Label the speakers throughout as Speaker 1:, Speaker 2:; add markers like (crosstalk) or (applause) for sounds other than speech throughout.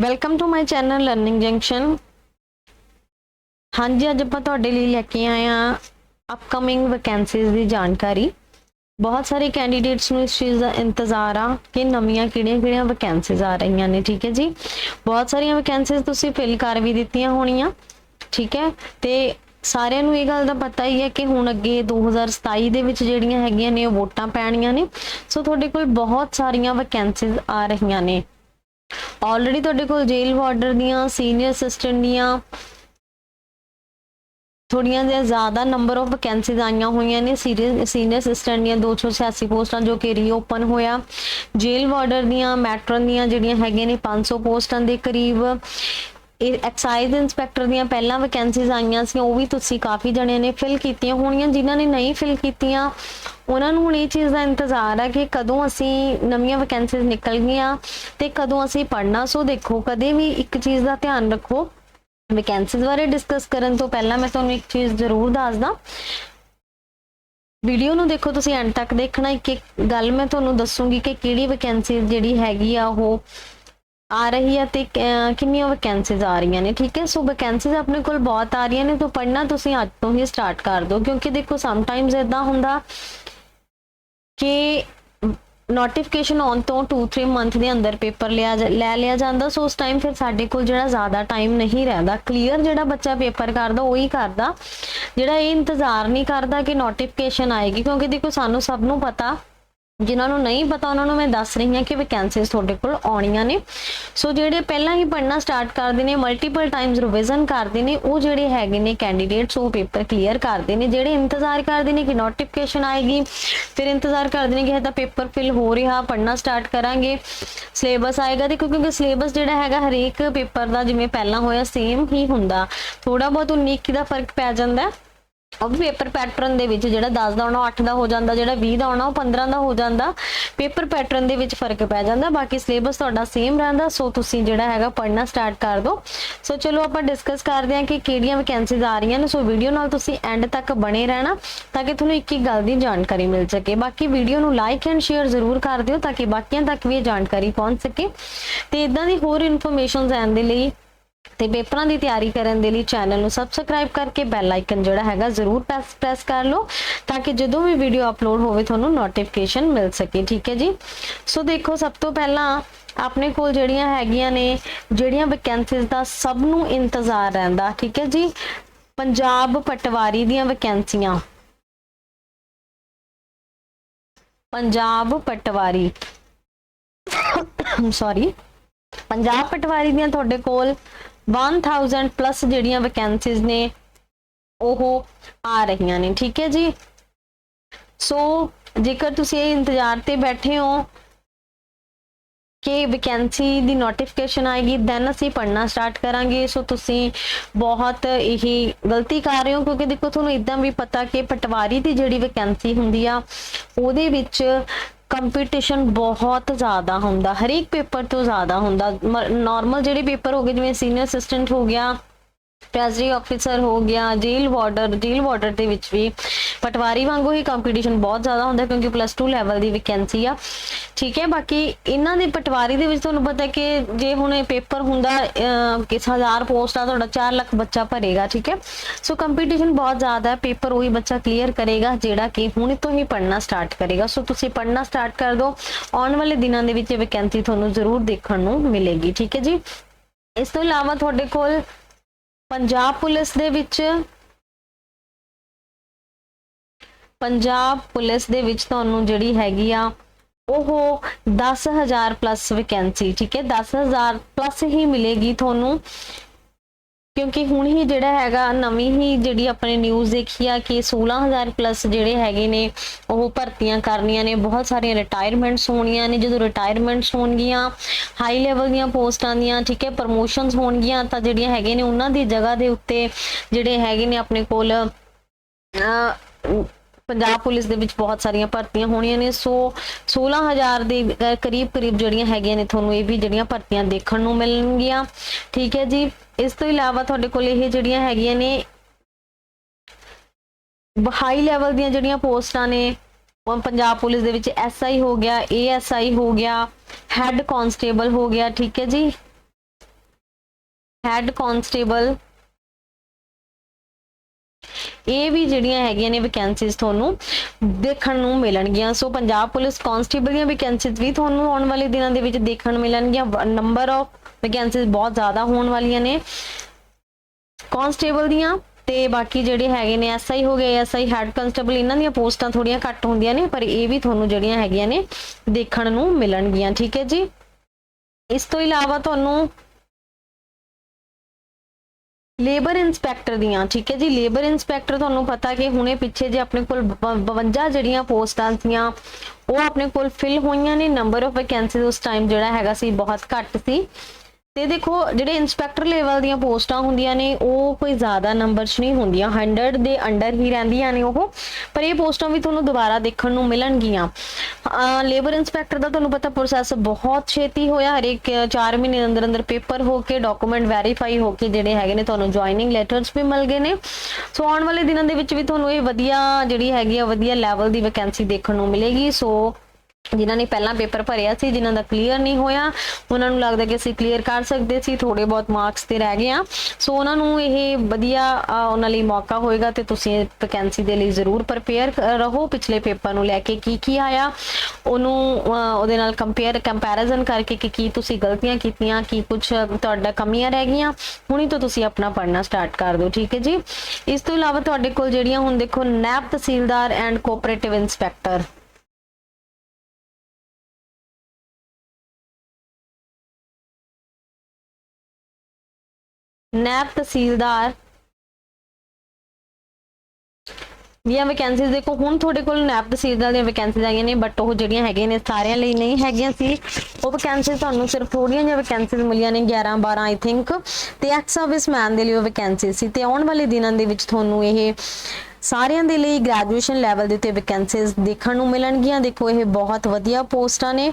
Speaker 1: Welcome to my channel learning junction ਹਾਂਜੀ, ਅੱਜ ਆਪਾਂ ਤੁਹਾਡੇ ਲਈ ਲੈ ਕੇ ਆਏ ਆ ਅਪਕਮਿੰਗ ਵੈਕੈਂਸੀਜ਼ ਦੀ ਜਾਣਕਾਰੀ। ਬਹੁਤ ਸਾਰੇ ਕੈਂਡੀਡੇਟਸ ਨੂੰ ਇਸ ਚੀਜ਼ ਦਾ ਇੰਤਜ਼ਾਰ ਆ ਕਿ ਨਵੀਆਂ ਕਿਹੜੀਆਂ-ਕਿਹੜੀਆਂ ਵੈਕੈਂਸੀਜ਼ ਆ ਰਹੀਆਂ ਨੇ, ਠੀਕ ਹੈ ਜੀ? ਬਹੁਤ ਸਾਰੀਆਂ ਵੈਕੈਂਸੀਜ਼ ਤੁਸੀਂ ਫਿਲ ਕਰ ਵੀ ਦਿੱਤੀਆਂ ਹੋਣੀਆਂ, ਠੀਕ ਹੈ? ਤੇ ਸਾਰਿਆਂ ਨੂੰ ਇਹ ਗੱਲ ਦਾ ਪਤਾ ਹੀ ਹੈ ਕਿ ਹੁਣ ਅੱਗੇ 2027 ਦੇ ਵਿੱਚ ਜਿਹੜੀਆਂ ਹੈਗੀਆਂ ਨੇ ਉਹ ਵੋਟਾਂ ਪੈਣੀਆਂ ਨੇ। ਸੋ ਤੁਹਾਡੇ ਕੋਲ ਬਹੁਤ ਸਾਰੀਆਂ ਵੈਕੈਂਸੀਜ਼ ਆ ਰਹੀਆਂ ਨੇ। ਆਲਰੇਡੀ ਤੁਹਾਡੇ ਕੋਲ ਜੇਲ੍ਹ ਵਾਰਡਰ ਦੀਆਂ ਸੀਨੀਅਰ ਅਸਿਸਟੈਂਟ ਦੀਆਂ, ਥੋੜੀਆਂ ਜਿਹਾ ਜ਼ਿਆਦਾ ਨੰਬਰ ਆਫ ਵੈਕੈਂਸੀਜ਼ ਆਈਆਂ ਹੋਈਆਂ ਨੇ। ਸੀਨੀਅਰ ਅਸਿਸਟੈਂਟ ਦੀਆਂ 286 ਪੋਸਟਾਂ ਜੋ ਕਿ ਰੀਓਪਨ ਹੋਇਆ। ਜੇਲ੍ਹ ਵਾਰਡਰ ਦੀਆਂ ਮੈਟਰਨ ਦੀਆਂ ਜਿਹੜੀਆਂ ਹੈਗੀਆਂ ਨੇ 500 ਪੋਸਟਾਂ ਦੇ ਕਰੀਬ। ਇਹ ਐਕਸਾਈਜ਼ ਇਨਸਪੈਕਟਰ ਦੀਆਂ ਪਹਿਲਾਂ ਵੈਕੈਂਸੀਜ਼ ਆਈਆਂ ਸੀ, ਉਹ ਵੀ ਤੁਸੀਂ ਕਾਫੀ ਜਣਿਆਂ ਨੇ ਫਿਲ ਕੀਤੀਆਂ ਹੋਣੀਆਂ, ਜਿਨ੍ਹਾਂ ਨੇ ਨਹੀਂ ਫਿਲ ਕੀਤੀਆਂ, ਉਹਨਾਂ ਨੂੰ ਹੁਣ ਇਹ ਚੀਜ਼ ਦਾ ਇੰਤਜ਼ਾਰ ਹੈ ਕਿ ਕਦੋਂ ਅਸੀਂ ਨਵੀਆਂ ਵੈਕੈਂਸੀਜ਼ ਨਿਕਲ ਗਈਆਂ ਤੇ ਕਦੋਂ ਅਸੀਂ ਪੜ੍ਹਨਾ। ਸੋ ਦੇਖੋ, ਕਦੇ ਵੀ ਇੱਕ ਚੀਜ਼ ਦਾ ਧਿਆਨ ਰੱਖੋ। ਵੈਕੈਂਸੀਜ਼ ਬਾਰੇ ਡਿਸਕਸ ਕਰਨ ਤੋਂ ਪਹਿਲਾਂ ਮੈਂ ਤੁਹਾਨੂੰ ਇੱਕ ਚੀਜ਼ ਜ਼ਰੂਰ ਦੱਸਦਾ। ਵੀਡੀਓ ਨੂੰ ਦੇਖੋ, ਤੁਸੀਂ ਐਂਡ ਤੱਕ ਦੇਖਣਾ। ਇੱਕ ਇੱਕ ਗੱਲ ਮੈਂ ਤੁਹਾਨੂੰ ਦੱਸੂਗੀ ਕਿ ਕਿਹੜੀ ਵੈਕੈਂਸੀ ਜਿਹੜੀ ਹੈਗੀ ਆ ਉਹ ਆ ਰਹੀ ਹੈ ਤੇ ਕਿੰਨੀਆਂ ਵੈਕੈਂਸੀਜ਼ ਆ ਰਹੀਆਂ ਨੇ, ਠੀਕ ਹੈ? ਸੋ ਵੈਕੈਂਸੀਜ਼ ਆਪਣੇ ਕੋਲ ਬਹੁਤ ਆ ਰਹੀਆਂ ਨੇ, ਤਾਂ ਪੜ੍ਹਨਾ ਤੁਸੀਂ ਅੱਜ ਤੋਂ ਹੀ ਸਟਾਰਟ ਕਰ ਦਿਓ, ਕਿਉਂਕਿ ਦੇਖੋ ਸਮ ਟਾਈਮਸ ਇਦਾਂ ਹੁੰਦਾ ਕਿ ਨੋਟੀਫਿਕੇਸ਼ਨ ਆਉਣ ਤੋਂ 2-3 ਮੰਥ ਦੇ ਅੰਦਰ ਪੇਪਰ ਲਿਆ ਲੈ ਲਿਆ ਜਾਂਦਾ, ਸੋ ਉਸ ਟਾਈਮ ਫਿਰ ਸਾਡੇ ਕੋਲ ਜਿਹੜਾ ਜ਼ਿਆਦਾ ਟਾਈਮ ਨਹੀਂ ਰਹਿੰਦਾ ਕਲੀਅਰ ਜਿਹੜਾ ਬੱਚਾ ਪੇਪਰ ਕਰਦਾ, ਉਹੀ ਕਰਦਾ, ਜਿਹੜਾ ਇਹ ਇੰਤਜ਼ਾਰ ਨਹੀਂ ਕਰਦਾ ਕਿ ਨੋਟੀਫਿਕੇਸ਼ਨ ਆਏਗੀ, ਕਿਉਂਕਿ ਦੇਖੋ ਸਾਨੂੰ ਸਭ ਨੂੰ ਪਤਾ ਜਿਨ੍ਹਾਂ ਨੂੰ ਨਹੀਂ ਪਤਾ, ਉਹਨਾਂ ਨੂੰ ਮੈਂ ਦੱਸ ਰਹੀ ਹਾਂ ਕਿ ਵੈਕੈਂਸੀਜ਼ ਤੁਹਾਡੇ ਕੋਲ ਆਉਣੀਆਂ ਨੇ। ਸੋ ਜਿਹੜੇ ਪਹਿਲਾਂ ਹੀ ਪੜ੍ਹਨਾ ਸਟਾਰਟ ਕਰਦੇ ਨੇ ਮਲਟੀਪਲ ਟਾਈਮਸ ਰਿਵੀਜ਼ਨ ਕਰਦੇ ਨੇ, ਉਹ ਜਿਹੜੇ ਹੈਗੇ ਨੇ ਕੈਂਡੀਡੇਟਸ ਉਹ ਪੇਪਰ ਕਲੀਅਰ ਕਰਦੇ ਨੇ, ਜਿਹੜੇ ਇੰਤਜ਼ਾਰ ਕਰਦੇ ਨੇ ਕਿ ਨੋਟੀਫਿਕੇਸ਼ਨ ਆਏਗੀ, ਫਿਰ ਇੰਤਜ਼ਾਰ ਕਰਦੇ ਨੇ ਕਿ ਇਹਦਾ ਪੇਪਰ ਫਿਲ ਹੋ ਰਿਹਾ, ਪੜ੍ਹਨਾ ਸਟਾਰਟ ਕਰਾਂਗੇ ਸਿਲੇਬਸ ਆਏਗਾ ਤੇ ਕਿਉਂਕਿ ਸਿਲੇਬਸ ਜਿਹੜਾ ਹੈਗਾ ਹਰੇਕ ਪੇਪਰ ਦਾ ਜਿਵੇਂ ਪਹਿਲਾਂ ਹੋਇਆ ਸੇਮ ਹੀ ਹੁੰਦਾ। ਥੋੜਾ ਬਹੁਤ 19 ਦਾ ਫ਼ਰਕ ਪੈ ਜਾਂਦਾ। ਹੈ ਉਹ ਵੀ ਪੇਪਰ ਪੈਟਰਨ ਦੇ ਵਿੱਚ ਜਿਹੜਾ 10 ਦਾ ਆਉਣਾ 8 ਦਾ ਹੋ ਜਾਂਦਾ, ਜਿਹੜਾ 20 ਦਾ ਆਉਣਾ, ਉਹ 15 ਦਾ ਹੋ ਜਾਂਦਾ। ਪੇਪਰ ਪੈਟਰਨ ਦੇ ਵਿੱਚ ਫ਼ਰਕ ਪੈ ਜਾਂਦਾ। ਬਾਕੀ ਸਿਲੇਬਸ ਤੁਹਾਡਾ ਸੇਮ ਰਹਿੰਦਾ, ਸੋ ਤੁਸੀਂ ਜਿਹੜਾ ਹੈਗਾ ਪੜ੍ਹਨਾ ਸਟਾਰਟ ਕਰ ਦਿਓ। ਸੋ ਚਲੋ ਆਪਾਂ ਡਿਸਕਸ ਕਰਦੇ ਹਾਂ ਕਿ ਕਿਹੜੀਆਂ ਵੈਕੈਂਸੀਜ਼ ਆ ਰਹੀਆਂ ਨੇ। ਸੋ ਵੀਡੀਓ ਨਾਲ ਤੁਸੀਂ ਐਂਡ ਤੱਕ ਬਣੇ ਰਹਿਣਾ, ਤਾਂ ਕਿ ਤੁਹਾਨੂੰ ਇੱਕ ਇੱਕ ਗੱਲ ਦੀ ਜਾਣਕਾਰੀ ਮਿਲ ਸਕੇ। ਬਾਕੀ ਵੀਡੀਓ ਨੂੰ ਲਾਈਕ ਐਂਡ ਸ਼ੇਅਰ ਜ਼ਰੂਰ ਕਰ ਦਿਓ, ਤਾਂ ਕਿ ਬਾਕੀਆਂ ਤੱਕ ਵੀ ਇਹ ਜਾਣਕਾਰੀ ਪਹੁੰਚ ਸਕੇ। ਤੇ ਇਦਾਂ ਦੀ ਹੋਰ ਇਨਫੋਰਮੇਸ਼ਨ ਜਾਣਨ ਦੇ ਲਈ ਤੇ ਪੇਪਰਾਂ ਦੀ ਤਿਆਰੀ ਕਰਨ ਦੇ ਲਈ ਚੈਨਲ ਨੂੰ ਸਬਸਕ੍ਰਾਈਬ ਕਰਕੇ ਬੈਲ ਆਈਕਨ ਜਿਹੜਾ ਹੈਗਾ ਜ਼ਰੂਰ ਪ੍ਰੈਸ ਕਰ ਲਓ, ਤਾਂ ਕਿ ਜਦੋਂ ਵੀ ਵੀਡੀਓ ਅਪਲੋਡ ਹੋਵੇ ਤੁਹਾਨੂੰ ਨੋਟੀਫਿਕੇਸ਼ਨ ਮਿਲ ਸਕੇ, ਠੀਕ ਹੈ ਜੀ? ਸੋ ਦੇਖੋ, ਸਭ ਤੋਂ ਪਹਿਲਾਂ ਆਪਣੇ ਕੋਲ ਜਿਹੜੀਆਂ ਹੈਗੀਆਂ ਨੇ, ਜਿਹੜੀਆਂ ਵੈਕੈਂਸੀਜ਼ ਦਾ ਸਭ ਨੂੰ ਇੰਤਜ਼ਾਰ ਰਹਿੰਦਾ, ਠੀਕ ਹੈ ਜੀ? ਪੰਜਾਬ ਪਟਵਾਰੀ ਦੀਆਂ ਵੈਕੈਂਸੀਆਂ ਪੰਜਾਬ ਪਟਵਾਰੀ। (coughs) ਸੌਰੀ ਪੰਜਾਬ ਪਟਵਾਰੀ ਦੀਆਂ ਤੁਹਾਡੇ ਕੋਲ 1000 ਪਲੱਸ ਜਿਹੜੀਆਂ ਵੈਕੈਂਸੀਜ਼ ਨੇ, ਉਹ ਆ ਰਹੀਆਂ ਨੇ, ਠੀਕ ਹੈ ਜੀ? ਸੋ ਜੇਕਰ ਤੁਸੀਂ ਇਹ ਇੰਤਜ਼ਾਰ ਤੇ ਬੈਠੇ ਹੋ ਕਿ ਵੈਕੈਂਸੀ ਦੀ ਨੋਟੀਫਿਕੇਸ਼ਨ ਆਏਗੀ ਦੈਨ ਅਸੀਂ ਪੜ੍ਹਨਾ ਸਟਾਰਟ ਕਰਾਂਗੇ। ਸੋ ਤੁਸੀਂ ਬਹੁਤ ਇਹ ਗਲਤੀ ਕਰ ਰਹੇ ਹੋ, ਕਿਉਂਕਿ ਦੇਖੋ, ਤੁਹਾਨੂੰ ਇਦਾਂ ਵੀ ਪਤਾ ਕਿ ਪਟਵਾਰੀ ਦੀ ਜਿਹੜੀ ਵੈਕੈਂਸੀ ਹੁੰਦੀ ਆ, ਉਹਦੇ ਵਿੱਚ ਕੰਪੀਟੀਸ਼ਨ ਬਹੁਤ ਜ਼ਿਆਦਾ ਹੁੰਦਾ, ਹਰੇਕ ਪੇਪਰ ਤੋਂ ਜ਼ਿਆਦਾ ਹੁੰਦਾ। ਨਾਰਮਲ ਜਿਹੜੇ ਪੇਪਰ ਹੋ ਗਏ, ਜਿਵੇਂ ਸੀਨੀਅਰ ਅਸਿਸਟੈਂਟ ਹੋ ਗਿਆ ਟ੍ਰੈਜਰੀ ਆਫੀਸਰ ਹੋ ਗਿਆ ਜੇਲ੍ਹ ਵਾਰਡਰ ਜੇਲ੍ਹ ਵਾਰਡਰ ਦੇ ਵਿੱਚ ਵੀ ਪਟਵਾਰੀ ਵਾਂਗੂ ਹੀ ਕੰਪੀਟੀਸ਼ਨ ਬਹੁਤ ਜ਼ਿਆਦਾ ਹੁੰਦਾ ਕਿਉਂਕਿ ਪਲੱਸ 2 ਲੈਵਲ ਦੀ ਵੈਕੈਂਸੀ ਆ। ਠੀਕ ਹੈ, ਬਾਕੀ ਇਹਨਾਂ ਦੇ ਪਟਵਾਰੀ ਦੇ ਵਿੱਚ ਤੁਹਾਨੂੰ ਪਤਾ ਕਿ ਜੇ ਹੁਣ ਇਹ ਪੇਪਰ ਹੁੰਦਾ ਕਿਸ ਹਜ਼ਾਰ ਪੋਸਟ ਆ, ਤੁਹਾਡਾ 4 ਲੱਖ ਬੱਚਾ ਭਰੇਗਾ, ਠੀਕ ਹੈ। ਸੋ ਕੰਪੀਟੀਸ਼ਨ ਬਹੁਤ ਜ਼ਿਆਦਾ ਹੈ, ਪੇਪਰ ਉਹੀ ਬੱਚਾ ਕਲੀਅਰ ਕਰੇਗਾ ਜਿਹੜਾ ਕਿ ਹੁਣ ਤੋਂ ਹੀ ਪੜਨਾ ਸਟਾਰਟ ਕਰੇਗਾ। ਸੋ ਤੁਸੀਂ ਪੜਨਾ ਸਟਾਰਟ ਕਰ ਦਿਓ, ਆਉਣ ਵਾਲੇ ਦਿਨਾਂ ਦੇ ਵਿੱਚ ਇਹ ਵੈਕੈਂਸੀ ਤੁਹਾਨੂੰ ਜ਼ਰੂਰ ਦੇਖਣ ਨੂੰ ਮਿਲੇਗੀ, ਠੀਕ ਹੈ ਜੀ। ਇਸ ਤੋਂ ਇਲਾਵਾ ਤੁਹਾਡੇ ਕੋਲ ਪੰਜਾਬ ਪੁਲਿਸ ਦੇ ਵਿੱਚ ਪੰਜਾਬ ਪੁਲਿਸ ਦੇ ਵਿੱਚ ਤੁਹਾਨੂੰ ਜਿਹੜੀ ਹੈਗੀ ਆ, ਉਹ 10000 ਪਲੱਸ ਵੈਕੈਂਸੀ ਠੀਕ ਹੈ? 10000 ਪਲੱਸ ਹੀ ਮਿਲੇਗੀ ਤੁਹਾਨੂੰ। ਕਿਉਂਕਿ ਹੁਣ ਹੀ ਜਿਹੜਾ ਹੈਗਾ, ਨਵੀਂ ਹੀ ਜਿਹੜੀ ਆਪਣੇ ਨਿਊਜ਼ ਦੇਖੀ ਆ ਕਿ 16000 ਪਲੱਸ ਜਿਹੜੇ ਹੈਗੇ ਨੇ, ਉਹ ਭਰਤੀਆਂ ਕਰਨੀਆਂ ਨੇ। ਬਹੁਤ ਸਾਰੀਆਂ ਰਿਟਾਇਰਮੈਂਟਸ ਹੋਣੀਆਂ ਨੇ। ਜਦੋਂ ਰਿਟਾਇਰਮੈਂਟਸ ਹੋਣਗੀਆਂ ਹਾਈ ਲੈਵਲ ਦੀਆਂ ਪੋਸਟਾਂ ਦੀਆਂ, ਠੀਕ ਹੈ ਪ੍ਰਮੋਸ਼ਨਸ ਹੋਣਗੀਆਂ, ਤਾਂ ਜਿਹੜੀਆਂ ਹੈਗੇ ਨੇ, ਉਹਨਾਂ ਦੀ ਜਗ੍ਹਾ ਦੇ ਉੱਤੇ ਜਿਹੜੇ ਹੈਗੇ ਨੇ ਆਪਣੇ ਕੋਲ ਪੰਜਾਬ ਪੁਲਿਸ ਦੇ ਵਿੱਚ ਬਹੁਤ ਸਾਰੀਆਂ ਭਰਤੀਆਂ ਹੋਣੀਆਂ ਨੇ, ਸੋ 16000 ਦੇ ਕਰੀਬ ਕਰੀਬ ਜਿਹੜੀਆਂ ਹੈਗੀਆਂ ਨੇ ਤੁਹਾਨੂੰ ਇਹ ਵੀ ਜਿਹੜੀਆਂ ਭਰਤੀਆਂ ਦੇਖਣ ਨੂੰ ਮਿਲਣਗੀਆਂ। ਠੀਕ ਹੈ ਜੀ, ਇਸ ਤੋਂ ਇਲਾਵਾ ਤੁਹਾਡੇ ਕੋਲ ਇਹ ਜਿਹੜੀਆਂ ਹੈਗੀਆਂ ਨੇ, ਹਾਈ ਲੈਵਲ ਦੀਆਂ ਜਿਹੜੀਆਂ ਪੋਸਟਾਂ ਨੇ, ਉਹ ਪੰਜਾਬ ਪੁਲਿਸ ਦੇ ਵਿੱਚ ਐਸਆਈ ਹੋ ਗਿਆ ਏਐਸਆਈ ਹੋ ਗਿਆ, ਹੈੱਡ ਕਾਂਸਟੇਬਲ ਹੋ ਗਿਆ, ਠੀਕ ਹੈ ਜੀ। ਹੈੱਡ ਕਾਂਸਟੇਬਲ ਇਹ ਵੀ ਜਿਹੜੀਆਂ ਹੈਗੀਆਂ ਨੇ ਵੈਕੈਂਸੀਜ਼ ਤੁਹਾਨੂੰ ਦੇਖਣ ਨੂੰ ਮਿਲਣਗੀਆਂ। ਸੋ ਪੰਜਾਬ ਪੁਲਿਸ ਕਾਂਸਟੇਬਲ ਦੀਆਂ ਵੈਕੈਂਸੀਜ਼ ਵੀ ਤੁਹਾਨੂੰ ਆਉਣ ਵਾਲੇ ਦਿਨਾਂ ਦੇ ਵਿੱਚ ਦੇਖਣ ਮਿਲਣਗੀਆਂ। ਨੰਬਰ ਆਫ ਵੈਕੈਂਸੀਜ਼ ਬਹੁਤ ਜ਼ਿਆਦਾ ਹੋਣ ਵਾਲੀਆਂ ਨੇ। ਕਾਂਸਟੇਬਲ ਦੀਆਂ ਤੇ ਬਾਕੀ ਜਿਹੜੇ ਹੈਗੇ ਨੇ ਐਸਆਈ ਹੋ ਗਏ ਐਸਆਈ ਹੈਡ ਕਨਸਟੇਬਲ ਇਹਨਾਂ ਦੀਆਂ ਪੋਸਟਾਂ ਥੋੜੀਆਂ ਘੱਟ ਹੁੰਦੀਆਂ ਨੇ, ਪਰ ਇਹ ਵੀ ਤੁਹਾਨੂੰ ਜਿਹੜੀਆਂ ਹੈਗੀਆਂ ਨੇ ਦੇਖਣ ਨੂੰ ਮਿਲਣਗੀਆਂ। ਠੀਕ ਹੈ ਜੀ? ਇਸ ਤੋਂ ਇਲਾਵਾ ਤੁਹਾਨੂੰ ਲੇਬਰ ਇਨਸਪੈਕਟਰ ਦੀਆਂ, ਠੀਕ ਹੈ ਜੀ? ਲੇਬਰ ਇਨਸਪੈਕਟਰ ਤੁਹਾਨੂੰ ਪਤਾ ਕਿ ਹੁਣੇ ਪਿੱਛੇ ਜੇ ਆਪਣੇ ਕੋਲ ਬ- 52 ਜਿਹੜੀਆਂ ਪੋਸਟਾਂ ਸੀਆਂ, ਉਹ ਆਪਣੇ ਕੋਲ ਫਿਲ ਹੋਈਆਂ ਨੇ। ਨੰਬਰ ਆਫ ਵੈਕੈਂਸੀਜ਼ ਉਸ ਟਾਈਮ ਜਿਹੜਾ ਹੈਗਾ ਸੀ, ਬਹੁਤ ਘੱਟ ਸੀ। ਤੇ ਦੇਖੋ, ਜਿਹੜੇ ਇਨਸਪੈਕਟਰ ਲੈਵਲ ਦੀਆਂ ਪੋਸਟਾਂ ਹੁੰਦੀਆਂ ਨੇ, ਉਹ ਕੋਈ ਜ਼ਿਆਦਾ ਨੰਬਰ 'ਚ ਨਹੀਂ ਹੁੰਦੀਆਂ। 100 ਦੇ ਅੰਡਰ ਹੀ ਰਹਿੰਦੀਆਂ ਨੇ ਉਹ, ਪਰ ਇਹ ਪੋਸਟਾਂ ਵੀ ਤੁਹਾਨੂੰ ਦੁਬਾਰਾ ਦੇਖਣ ਨੂੰ ਮਿਲਣਗੀਆਂ। ਲੇਬਰ ਇਨਸਪੈਕਟਰ ਦਾ ਤੁਹਾਨੂੰ ਪਤਾ ਪ੍ਰੋਸੈਸ ਬਹੁਤ ਛੇਤੀ ਹੋਇਆ, ਹਰੇਕ 4 ਮਹੀਨੇ ਦੇ ਅੰਦਰ ਅੰਦਰ ਪੇਪਰ ਹੋ ਕੇ ਡਾਕੂਮੈਂਟ ਵੈਰੀਫਾਈ ਹੋ ਕੇ ਜਿਹੜੇ ਹੈਗੇ ਨੇ, ਤੁਹਾਨੂੰ ਜੁਆਇਨਿੰਗ ਲੈਟਰਸ ਵੀ ਮਿਲ ਗਏ ਨੇ। ਸੋ ਆਉਣ ਵਾਲੇ ਦਿਨਾਂ ਦੇ ਵਿੱਚ ਵੀ ਤੁਹਾਨੂੰ ਇਹ ਵਧੀਆ ਜਿਹੜੀ ਹੈਗੀ ਆ, ਵਧੀਆ ਲੈਵਲ ਦੀ ਵੈਕੈਂਸੀ ਦੇਖਣ ਨੂੰ ਮਿਲੇਗੀ। ਸੋ ਜਿਨ੍ਹਾਂ ਨੇ ਪਹਿਲਾਂ ਪੇਪਰ ਭਰਿਆ ਸੀ, ਜਿਨ੍ਹਾਂ ਦਾ ਕਲੀਅਰ ਨਹੀਂ ਹੋਇਆ, ਉਹਨਾਂ ਨੂੰ ਲੱਗਦਾ ਕਿ ਅਸੀਂ ਕਲੀਅਰ ਕਰ ਸਕਦੇ ਸੀ ਥੋੜੇ ਬਹੁਤ ਮਾਰਕਸ ਤੇ ਰਹਿ ਗਏ ਆ ਸੋ ਉਹਨਾਂ ਨੂੰ ਇਹ ਵਧੀਆ ਉਹਨਾਂ ਲਈ ਮੌਕਾ ਹੋਏਗਾ ਤੇ ਤੁਸੀਂ ਵੈਕੈਂਸੀ ਦੇ ਲਈ ਜ਼ਰੂਰ ਪ੍ਰਪੇਅਰ ਰਹੋ। ਪਿਛਲੇ ਪੇਪਰ ਨੂੰ ਲੈ ਕੇ ਕੀ ਕੀ ਆਇਆ, ਉਹਨੂੰ ਉਹਦੇ ਨਾਲ ਕੰਪੇਅਰ ਕੰਪੈਰੀਜ਼ਨ ਕਰਕੇ ਕਿ ਕੀ ਤੁਸੀਂ ਗਲਤੀਆਂ ਕੀਤੀਆਂ, ਕੀ ਕੁਝ ਤੁਹਾਡਾ ਕਮੀਆਂ ਰਹਿ ਗਈਆਂ, ਹੁਣੀ ਤੋਂ ਤੁਸੀਂ ਆਪਣਾ ਪੜ੍ਹਨਾ ਸਟਾਰਟ ਕਰ ਦਿਓ, ਠੀਕ ਹੈ ਜੀ? ਇਸ ਤੋਂ ਇਲਾਵਾ ਤੁਹਾਡੇ ਕੋਲ ਜਿਹੜੀਆਂ ਹੁਣ ਦੇਖੋ ਨੈਬ ਤਹਿਸੀਲਦਾਰ ਐਂਡ ਕੋਆਪਰੇਟਿਵ ਇਨਸਪੈਕਟਰ ਨੈਬ ਤਹਿਸੀਲਦਾਰ। ਦੀਆਂ ਵੈਕੈਂਸੀਜ਼ ਦੇਖੋ, ਹੁਣ ਤੁਹਾਡੇ ਕੋਲ ਨੈਬ ਤਹਿਸੀਲਦਾਰ ਦੀਆਂ ਵੈਕੈਂਸੀਜ਼ ਆਈਆਂ ਨੇ ਬਟ ਉਹ ਜਿਹੜੀਆਂ ਹੈਗੀਆਂ ਨੇ, ਸਾਰਿਆਂ ਲਈ ਨਹੀਂ ਹੈਗੀਆਂ ਸੀ। ਉਹ ਵੈਕੈਂਸੀਜ਼ ਤੁਹਾਨੂੰ ਸਿਰਫ ਥੋੜੀਆਂ ਜਿਹੀਆਂ ਵੈਕੈਂਸੀਜ਼ ਮਿਲੀਆਂ ਨੇ 11 12 ਆਈ ਥਿੰਕ ਤੇ ਐਕਸ ਸਰਵਿਸਮੈਨ ਦੇ ਲਈ ਉਹ ਵੈਕੈਂਸੀ ਸੀ। ਤੇ ਆਉਣ ਵਾਲੇ ਦਿਨਾਂ ਦੇ ਵਿੱਚ ਤੁਹਾਨੂੰ ਇਹ ਸਾਰਿਆਂ ਦੇ ਲਈ ਗ੍ਰੈਜੂਏਸ਼ਨ ਲੈਵਲ ਦੇ ਉੱਤੇ ਵੈਕੈਂਸੀਜ਼ ਦੇਖਣ ਨੂੰ ਮਿਲਣਗੀਆਂ। ਦੇਖੋ, ਇਹ ਬਹੁਤ ਵਧੀਆ ਪੋਸਟਾਂ ਨੇ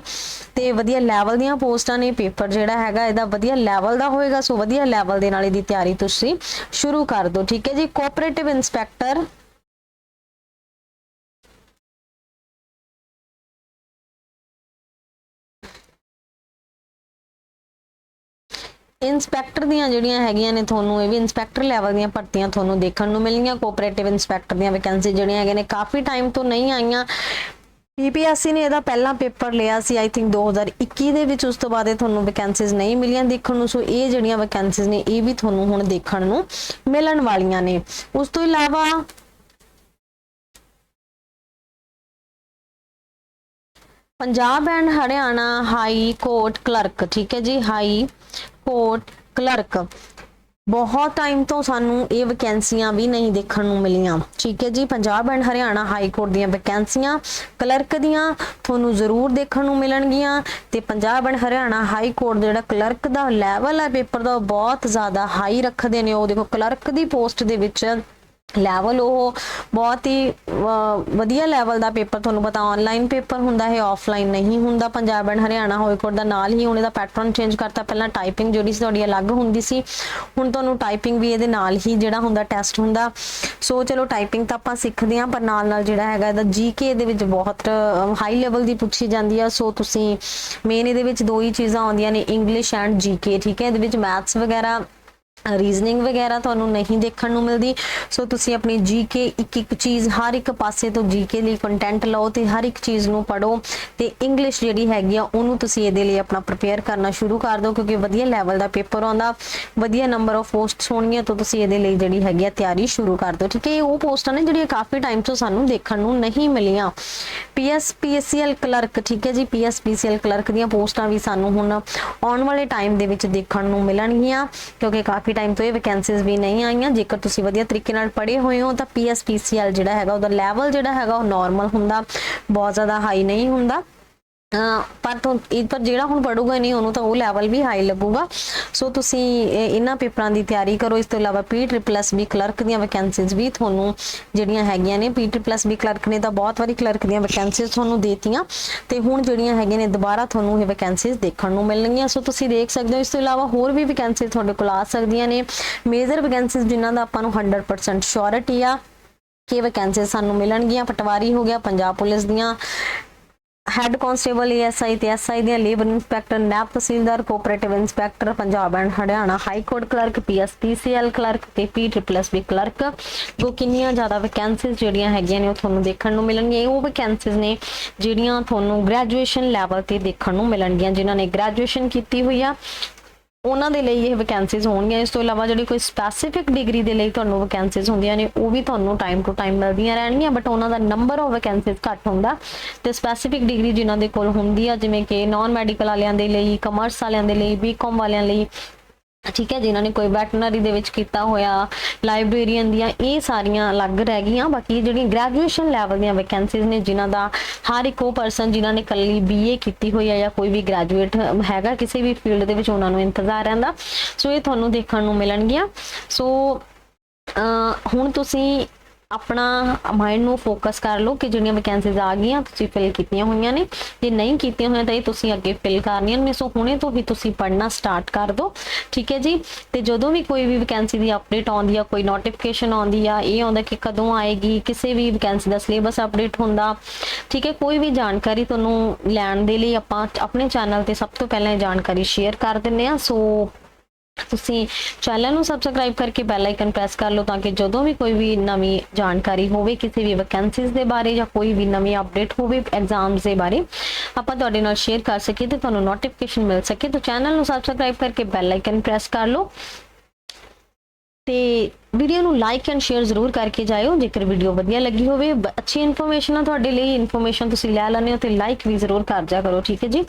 Speaker 1: ਤੇ ਵਧੀਆ ਲੈਵਲ ਦੀਆਂ ਪੋਸਟਾਂ ਨੇ। ਪੇਪਰ ਜਿਹੜਾ ਹੈਗਾ, ਇਹਦਾ ਵਧੀਆ ਲੈਵਲ ਦਾ ਹੋਏਗਾ। ਸੋ ਵਧੀਆ ਲੈਵਲ ਦੇ ਨਾਲ ਇਹਦੀ ਤਿਆਰੀ ਤੁਸੀਂ ਸ਼ੁਰੂ ਕਰ ਦਿਓ। ਠੀਕ ਹੈ ਜੀ? ਕੋਆਪਰੇਟਿਵ ਇਨਸਪੈਕਟਰ ਇਨਸਪੈਕਟਰ ਦੀਆਂ ਜਿਹੜੀਆਂ ਹੈਗੀਆਂ ਨੇ ਤੁਹਾਨੂੰ, ਇਹ ਵੀ ਇਨਸਪੈਕਟਰ ਲੈਵਲ ਦੀਆਂ ਭਰਤੀਆਂ ਤੁਹਾਨੂੰ ਦੇਖਣ ਨੂੰ ਮਿਲਣਗੀਆਂ ਕੋਆਪਰੇਟਿਵ ਇਨਸਪੈਕਟਰ ਦੀਆਂ ਵੈਕੈਂਸੀ ਜਿਹੜੀਆਂ ਹੈਗੀਆਂ ਨੇ, ਕਾਫੀ ਟਾਈਮ ਤੋਂ ਨਹੀਂ ਆਈਆਂ। ਪੀਪੀਐਸਸੀ ਨੇ ਇਹਦਾ ਪਹਿਲਾ ਪੇਪਰ ਲਿਆ ਸੀ ਆਈ ਥਿੰਕ 2021 ਦੇ ਵਿੱਚ, ਉਸ ਤੋਂ ਬਾਅਦ ਇਹ ਤੁਹਾਨੂੰ ਵੈਕੈਂਸੀਜ਼ ਨਹੀਂ ਮਿਲੀਆਂ ਦੇਖਣ ਨੂੰ, ਸੋ ਇਹ ਜਿਹੜੀਆਂ ਵੈਕੈਂਸੀਜ਼ ਨੇ, ਇਹ ਵੀ ਤੁਹਾਨੂੰ ਹੁਣ ਦੇਖਣ ਨੂੰ ਮਿਲਣ ਵਾਲੀਆਂ ਨੇ। ਉਸ ਤੋਂ ਇਲਾਵਾ Punjab and Haryana high court clerk, ਠੀਕ ਹੈ ਜੀ, ਹਾਈ ਕੋਰਟ ਕਲਰਕ। ਬਹੁਤ ਟਾਈਮ ਤੋਂ ਸਾਨੂੰ ਇਹ ਵੈਕੈਂਸੀਆਂ ਵੀ ਨਹੀਂ ਦੇਖਣ ਨੂੰ ਮਿਲੀਆਂ, ਠੀਕ ਹੈ ਜੀ। Punjab and Haryana high court ਦੀਆਂ ਵੈਕੈਂਸੀਆਂ ਕਲਰਕ ਦੀਆਂ ਤੁਹਾਨੂੰ ਜ਼ਰੂਰ ਦੇਖਣ ਨੂੰ ਮਿਲਣਗੀਆਂ ਤੇ Punjab and Haryana high court ਦਾ ਜਿਹੜਾ ਕਲਰਕ ਦਾ ਲੈਵਲ ਹੈ ਪੇਪਰ ਦਾ ਉਹ ਬਹੁਤ ਜ਼ਿਆਦਾ ਹਾਈ ਰੱਖਦੇ ਨੇ। ਉਹ ਦੇਖੋ ਕਲਰਕ ਦੀ ਪੋਸਟ ਦੇ ਵਿੱਚ ਲੈਵਲ ਉਹ ਬਹੁਤ ਹੀ ਵਧੀਆ ਲੈਵਲ ਦਾ ਪੇਪਰ ਤੁਹਾਨੂੰ ਪਤਾ ਆਨਲਾਈਨ ਪੇਪਰ ਹੁੰਦਾ ਹੈ ਆਫਲਾਈਨ ਨਹੀਂ ਹੁੰਦਾ। Punjab and Haryana high court ਦਾ ਨਾਲ ਹੀ ਹੁਣ ਇਹਦਾ ਪੈਟਰਨ ਚੇਂਜ ਕਰਤਾ। ਪਹਿਲਾਂ ਟਾਈਪਿੰਗ ਜਿਹੜੀ ਸੀ ਤੁਹਾਡੀ ਅਲੱਗ ਹੁੰਦੀ ਸੀ, ਹੁਣ ਤੁਹਾਨੂੰ ਟਾਈਪਿੰਗ ਵੀ ਇਹਦੇ ਨਾਲ ਹੀ ਜਿਹੜਾ ਹੁੰਦਾ ਟੈਸਟ ਹੁੰਦਾ। ਸੋ ਚਲੋ ਟਾਈਪਿੰਗ ਤਾਂ ਆਪਾਂ ਸਿੱਖਦੇ ਹਾਂ, ਪਰ ਨਾਲ ਨਾਲ ਜਿਹੜਾ ਹੈਗਾ ਇਹਦਾ ਜੀਕੇ ਦੇ ਵਿੱਚ ਬਹੁਤ ਹਾਈ ਲੈਵਲ ਦੀ ਪੁੱਛੀ ਜਾਂਦੀ ਆ। ਸੋ ਤੁਸੀਂ ਮੇਨ ਇਹਦੇ ਵਿੱਚ ਦੋ ਹੀ ਚੀਜ਼ਾਂ ਆਉਂਦੀਆਂ ਨੇ ਇੰਗਲਿਸ਼ ਐਂਡ ਜੀਕੇ ਠੀਕ ਹੈ? ਇਹਦੇ ਵਿੱਚ ਮੈਥਸ ਵਗੈਰਾ ਰੀਜ਼ਨਿੰਗ ਵਗੈਰਾ ਤੁਹਾਨੂੰ ਨਹੀਂ ਦੇਖਣ ਨੂੰ ਮਿਲਦੀ। ਸੋ ਤੁਸੀਂ ਆਪਣੀ ਜੀਕੇ ਇੱਕ ਇੱਕ ਚੀਜ਼ ਹਰ ਇੱਕ ਪਾਸੇ ਤੋਂ ਜੀਕੇ ਲਈ ਕੰਟੈਂਟ ਲਓ ਤੇ ਹਰ ਇੱਕ ਚੀਜ਼ ਨੂੰ ਪੜੋ ਤੇ ਇੰਗਲਿਸ਼ ਜਿਹੜੀ ਹੈਗੀ ਆ, ਉਹਨੂੰ ਤੁਸੀਂ ਇਹਦੇ ਲਈ ਆਪਣਾ ਪ੍ਰਪੇਅਰ ਕਰਨਾ ਸ਼ੁਰੂ ਕਰ ਦਿਓ ਕਿਉਂਕਿ ਵਧੀਆ ਲੈਵਲ ਦਾ ਪੇਪਰ ਆਉਂਦਾ। ਵਧੀਆ ਨੰਬਰ ਆਫ ਪੋਸਟਸ ਹੋਣਗੀਆਂ ਤਾਂ ਤੁਸੀਂ ਇਹਦੇ ਲਈ ਜਿਹੜੀ ਹੈਗੀ ਆ, ਤਿਆਰੀ ਸ਼ੁਰੂ ਕਰ ਦਿਓ। ਠੀਕ ਹੈ, ਇਹ ਉਹ ਪੋਸਟਾਂ ਨੇ ਜਿਹੜੀਆਂ ਕਾਫੀ ਟਾਈਮ ਤੋਂ ਸਾਨੂੰ ਦੇਖਣ ਨੂੰ ਨਹੀਂ ਮਿਲੀਆਂ। ਪੀਐਸ ਪੀਐਸਸੀਐਲ ਕਲਰਕ ਠੀਕ ਹੈ ਜੀ ਪੀਐਸ ਪੀਸੀਐਲ ਕਲਰਕ ਦੀਆਂ ਪੋਸਟਾਂ ਵੀ ਸਾਨੂੰ ਹੁਣ ਆਉਣ ਵਾਲੇ ਟਾਈਮ ਦੇ ਵਿੱਚ ਦੇਖਣ ਨੂੰ ਮਿਲਣਗੀਆਂ ਕਿਉਂਕਿ ਕਾਫੀ ਟਾਈਮ ਤੋਂ ਇਹ ਵੈਕੈਂਸੀਜ਼ ਵੀ ਨਹੀਂ ਆਈਆਂ। ਜੇਕਰ ਤੁਸੀਂ ਵਧੀਆ ਤਰੀਕੇ ਨਾਲ ਪੜ੍ਹੇ ਹੋਏ ਹੋ, ਤਾਂ ਪੀਐਸਪੀਸੀਐਲ ਜਿਹੜਾ ਹੈਗਾ, ਉਹਦਾ ਲੈਵਲ ਜਿਹੜਾ ਹੈਗਾ, ਉਹ ਨਾਰਮਲ ਹੁੰਦਾ। ਬਹੁਤ ਜ਼ਿਆਦਾ ਹਾਈ ਨਹੀਂ ਹੁੰਦਾ। ਪਰ ਪਰ ਜਿਹੜਾ ਹੁਣ ਪੜੂਗਾ ਨਹੀਂ, ਉਹਨੂੰ ਤਾਂ ਉਹ ਲੈਵਲ ਵੀ ਹਾਈ ਲੱਗੂਗਾ। ਸੋ ਤੁਸੀਂ ਇਹਨਾਂ ਪੇਪਰਾਂ ਦੀ ਤਿਆਰੀ ਕਰੋ। ਇਸ ਤੋਂ ਇਲਾਵਾ P triple S B clerk ਦੀਆਂ ਵੈਕੈਂਸੀਜ਼ ਵੀ ਤੁਹਾਨੂੰ ਜਿਹੜੀਆਂ ਹੈਗੀਆਂ ਨੇ ਪੀ ਟ੍ਰਿਪਲਸ ਬੀ ਕਲਰਕ ਨੇ ਤਾਂ ਬਹੁਤ ਵਾਰੀ ਕਲਰਕ ਦੀਆਂ ਵੈਕੈਂਸੀਜ਼ ਤੁਹਾਨੂੰ ਦੇਤੀਆਂ। ਤੇ ਹੁਣ ਜਿਹੜੀਆਂ ਹੈਗੀਆਂ ਨੇ, ਦੁਬਾਰਾ ਤੁਹਾਨੂੰ ਇਹ ਵੈਕੈਂਸੀਜ਼ ਦੇਖਣ ਨੂੰ ਮਿਲਣਗੀਆਂ। ਸੋ ਤੁਸੀਂ ਦੇਖ ਸਕਦੇ ਹੋ, ਇਸ ਤੋਂ ਇਲਾਵਾ ਹੋਰ ਵੀ ਵੈਕੈਂਸੀਜ਼ ਤੁਹਾਡੇ ਕੋਲ ਆ ਸਕਦੀਆਂ ਨੇ। ਮੇਜਰ ਵੈਕੈਂਸੀਜ਼ ਜਿਨ੍ਹਾਂ ਦਾ ਆਪਾਂ ਨੂੰ 100% ਸ਼ੋਰਿਟੀ ਆ ਕਿ ਵੈਕੈਂਸੀਜ਼ ਸਾਨੂੰ ਮਿਲਣਗੀਆਂ। ਪਟਵਾਰੀ ਹੋ ਗਿਆ, ਪੰਜਾਬ ਪੁਲਿਸ ਦੀਆਂ। ਹੈੱਡ ਕਾਂਸਟੇਬਲ ਏਐਸਆਈ ਤੇ ਐਸਆਈ ਦੀਆਂ labour inspector naib tehsildar cooperative inspector Punjab and Haryana high court clerk PSPCL clerk ਤੇ P triple S B clerk ਜੋ ਕਿੰਨੀਆਂ ਜ਼ਿਆਦਾ ਵੈਕੈਂਸੀਜ਼ ਜਿਹੜੀਆਂ ਹੈਗੀਆਂ ਨੇ ਉਹ ਤੁਹਾਨੂੰ ਦੇਖਣ ਨੂੰ ਮਿਲਣਗੀਆਂ। ਉਹ ਵੈਕੈਂਸੀਜ਼ ਨੇ ਜਿਹੜੀਆਂ ਤੁਹਾਨੂੰ ਗ੍ਰੈਜੂਏਸ਼ਨ ਲੈਵਲ ਤੇ ਦੇਖਣ ਨੂੰ ਮਿਲਣਗੀਆਂ, ਜਿਨ੍ਹਾਂ ਨੇ ਗ੍ਰੈਜੂਏਸ਼ਨ ਕੀਤੀ ਹੋਈ ਆ। ਉਹਨਾਂ ਦੇ ਲਈ ਇਹ ਵੈਕੈਂਸੀਜ਼ ਹੋਣਗੀਆਂ। ਇਸ ਤੋਂ ਇਲਾਵਾ ਜਿਹੜੀ ਕੋਈ ਸਪੈਸੀਫਿਕ ਡਿਗਰੀ ਦੇ ਲਈ ਤੁਹਾਨੂੰ ਵੈਕੈਂਸੀਜ਼ ਹੁੰਦੀਆਂ ਨੇ, ਉਹ ਵੀ ਤੁਹਾਨੂੰ ਟਾਈਮ ਟੂ ਟਾਈਮ ਮਿਲਦੀਆਂ ਰਹਿਣਗੀਆਂ ਬਟ ਉਹਨਾਂ ਦਾ ਨੰਬਰ ਆਫ ਵੈਕੈਂਸੀਜ਼ ਘੱਟ ਹੁੰਦਾ। ਤੇ ਸਪੈਸੀਫਿਕ ਡਿਗਰੀ ਜਿਨ੍ਹਾਂ ਦੇ ਕੋਲ ਹੁੰਦੀ ਆ, ਜਿਵੇਂ ਕਿ ਨਾਨ ਮੈਡੀਕਲ ਵਾਲਿਆਂ ਦੇ ਲਈ ਕਮਰਸ ਵਾਲਿਆਂ ਦੇ ਲਈ ਬੀਕਾਮ ਵਾਲਿਆਂ ਲਈ ਠੀਕ ਹੈ, ਜਿਨ੍ਹਾਂ ਨੇ ਕੋਈ ਵੈਟਰਨਰੀ ਦੇ ਵਿੱਚ ਕੀਤਾ ਹੋਇਆ, ਲਾਇਬ੍ਰੇਰੀਅਨ ਦੀਆਂ ਇਹ ਸਾਰੀਆਂ ਅਲੱਗ ਰਹਿ ਗਈਆਂ। ਬਾਕੀ ਜਿਹੜੀਆਂ ਗ੍ਰੈਜੂਏਸ਼ਨ ਲੈਵਲ ਦੀਆਂ ਵੈਕੈਂਸੀਜ਼ ਨੇ, ਜਿਨ੍ਹਾਂ ਦਾ ਹਰ ਇੱਕ ਉਹ ਪਰਸਨ ਜਿਨ੍ਹਾਂ ਨੇ ਕੱਲੀ ਬੀਏ ਕੀਤੀ ਹੋਈ ਹੈ ਜਾਂ ਕੋਈ ਵੀ ਗ੍ਰੈਜੂਏਟ ਹੈਗਾ ਕਿਸੇ ਵੀ ਫੀਲਡ ਦੇ ਵਿੱਚ, ਉਹਨਾਂ ਨੂੰ ਇੰਤਜ਼ਾਰ ਰਹਿੰਦਾ। ਸੋ ਇਹ ਤੁਹਾਨੂੰ ਦੇਖਣ ਨੂੰ ਮਿਲਣਗੀਆਂ। ਸੋ ਹੁਣ ਤੁਸੀਂ ਆਪਣਾ ਮਾਈਂਡ ਨੂੰ ਫੋਕਸ ਕਰ ਲਓ ਕਿ ਜਿਹੜੀਆਂ ਵੈਕੈਂਸੀਜ਼ ਆ ਗਈਆਂ, ਤੁਸੀਂ ਫਿਲ ਕੀਤੀਆਂ ਹੋਈਆਂ ਨੇ। ਜੇ ਨਹੀਂ ਕੀਤੀਆਂ ਹੋਈਆਂ ਤਾਂ ਇਹ ਤੁਸੀਂ ਅੱਗੇ ਫਿਲ ਕਰਨੀਆਂ ਨੇ। ਸੋ ਹੁਣੇ ਤੋਂ ਵੀ ਤੁਸੀਂ ਪੜ੍ਹਨਾ ਸਟਾਰਟ ਕਰ ਦਿਓ। ਠੀਕ ਹੈ ਜੀ? ਤੇ ਜਦੋਂ ਵੀ ਕੋਈ ਵੀ ਵੈਕੈਂਸੀ ਦੀ ਅਪਡੇਟ ਆਉਂਦੀ ਆ, ਕੋਈ ਨੋਟੀਫਿਕੇਸ਼ਨ ਆਉਂਦੀ ਆ, ਇਹ ਆਉਂਦਾ ਕਿ ਕਦੋਂ ਆਏਗੀ, ਕਿਸੇ ਵੀ ਵੈਕੈਂਸੀ ਦਾ ਸਿਲੇਬਸ ਅਪਡੇਟ ਹੁੰਦਾ, ਠੀਕ ਹੈ? ਕੋਈ ਵੀ ਜਾਣਕਾਰੀ ਤੁਹਾਨੂੰ ਲੈਣ ਦੇ ਲਈ ਆਪਾਂ ਆਪਣੇ ਚੈਨਲ ਤੇ ਸਭ ਤੋਂ ਪਹਿਲਾਂ ਇਹ ਜਾਣਕਾਰੀ ਸ਼ੇਅਰ ਕਰ ਦਿੰਨੇ ਆ ਸੋ ਤੁਸੀਂ ਚੈਨਲ ਨੂੰ ਸਬਸਕ੍ਰਾਈਬ ਕਰਕੇ ਬੈਲ ਆਈਕਨ ਪ੍ਰੈਸ ਕਰ ਲਓ ਤਾਂ ਕਿ ਜਦੋਂ ਵੀ ਕੋਈ ਵੀ ਨਵੀਂ ਜਾਣਕਾਰੀ ਹੋਵੇ, ਕਿਸੇ ਵੀ ਵੈਕੈਂਸੀਜ਼ ਦੇ ਬਾਰੇ ਜਾਂ ਕੋਈ ਵੀ ਨਵੀਂ ਅਪਡੇਟ ਹੋਵੇ ਐਗਜ਼ਾਮਸ ਦੇ ਬਾਰੇ, ਆਪਾਂ ਤੁਹਾਡੇ ਨਾਲ ਸ਼ੇਅਰ ਕਰ ਸਕੀਏ ਤੇ ਤੁਹਾਨੂੰ ਨੋਟੀਫਿਕੇਸ਼ਨ ਮਿਲ ਸਕੇ। ਤਾਂ ਚੈਨਲ ਨੂੰ ਸਬਸਕ੍ਰਾਈਬ ਕਰਕੇ ਬੈਲ ਆਈਕਨ ਪ੍ਰੈਸ ਕਰ ਲਓ। ਤੇ ਵੀਡੀਓ ਨੂੰ ਲਾਈਕ ਐਂਡ ਸ਼ੇਅਰ ਜ਼ਰੂਰ ਕਰਕੇ ਜਾਇਓ। ਜੇਕਰ ਵੀਡੀਓ ਵਧੀਆ ਲੱਗੀ ਹੋਵੇ ਅੱਛੀ ਇਨਫੋਰਮੇਸ਼ਨ ਆ ਤੁਹਾਡੇ ਲਈ ਇਨਫੋਰਮੇਸ਼ਨ ਤੁਸੀਂ ਲੈ ਲੈਣੇ ਹੋ ਤੇ ਲਾਈਕ ਵੀ ਜ਼ਰੂਰ ਕਰ ਜਾ ਕਰੋ, ਠੀਕ ਹੈ ਜੀ?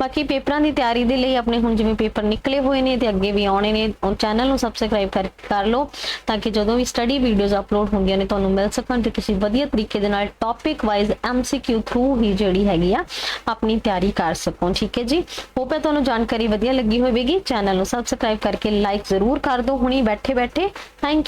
Speaker 1: ਬਾਕੀ ਪੇਪਰਾਂ ਦੀ ਤਿਆਰੀ ਦੇ ਲਈ ਆਪਣੇ ਹੁਣ ਜਿਵੇਂ ਪੇਪਰ ਨਿਕਲੇ ਹੋਏ ਨੇ ਤੇ ਅੱਗੇ ਵੀ ਆਉਣੇ ਨੇ, ਉਹ ਚੈਨਲ ਨੂੰ ਸਬਸਕ੍ਰਾਈਬ ਕਰ ਕਰ ਲਓ ਤਾਂ ਕਿ ਜਦੋਂ ਵੀ ਸਟੱਡੀ ਵੀਡੀਓਜ਼ ਅਪਲੋਡ ਹੁੰਦੀਆਂ ਨੇ, ਤੁਹਾਨੂੰ ਮਿਲ ਸਕਣ ਤੇ ਤੁਸੀਂ ਵਧੀਆ ਤਰੀਕੇ ਦੇ ਨਾਲ ਟੌਪਿਕ ਵਾਈਜ਼ ਐਮਸੀਕਿਊ ਥਰੂ ਹੀ ਜਿਹੜੀ ਹੈਗੀ ਆ, ਆਪਣੀ ਤਿਆਰੀ ਕਰ ਸਕੋ, ਠੀਕ ਹੈ ਜੀ? ਹੋਪ ਹੈ ਤੁਹਾਨੂੰ ਜਾਣਕਾਰੀ ਵਧੀਆ ਲੱਗੀ ਹੋਵੇਗੀ। ਚੈਨਲ ਨੂੰ ਸਬਸਕ੍ਰਾਈਬ ਕਰਕੇ ਲਾਈਕ ਜ਼ਰੂਰ ਕਰ ਦਿਓ। ਹੁਣੀ ਬੈਠੇ ਬੈਠੇ thank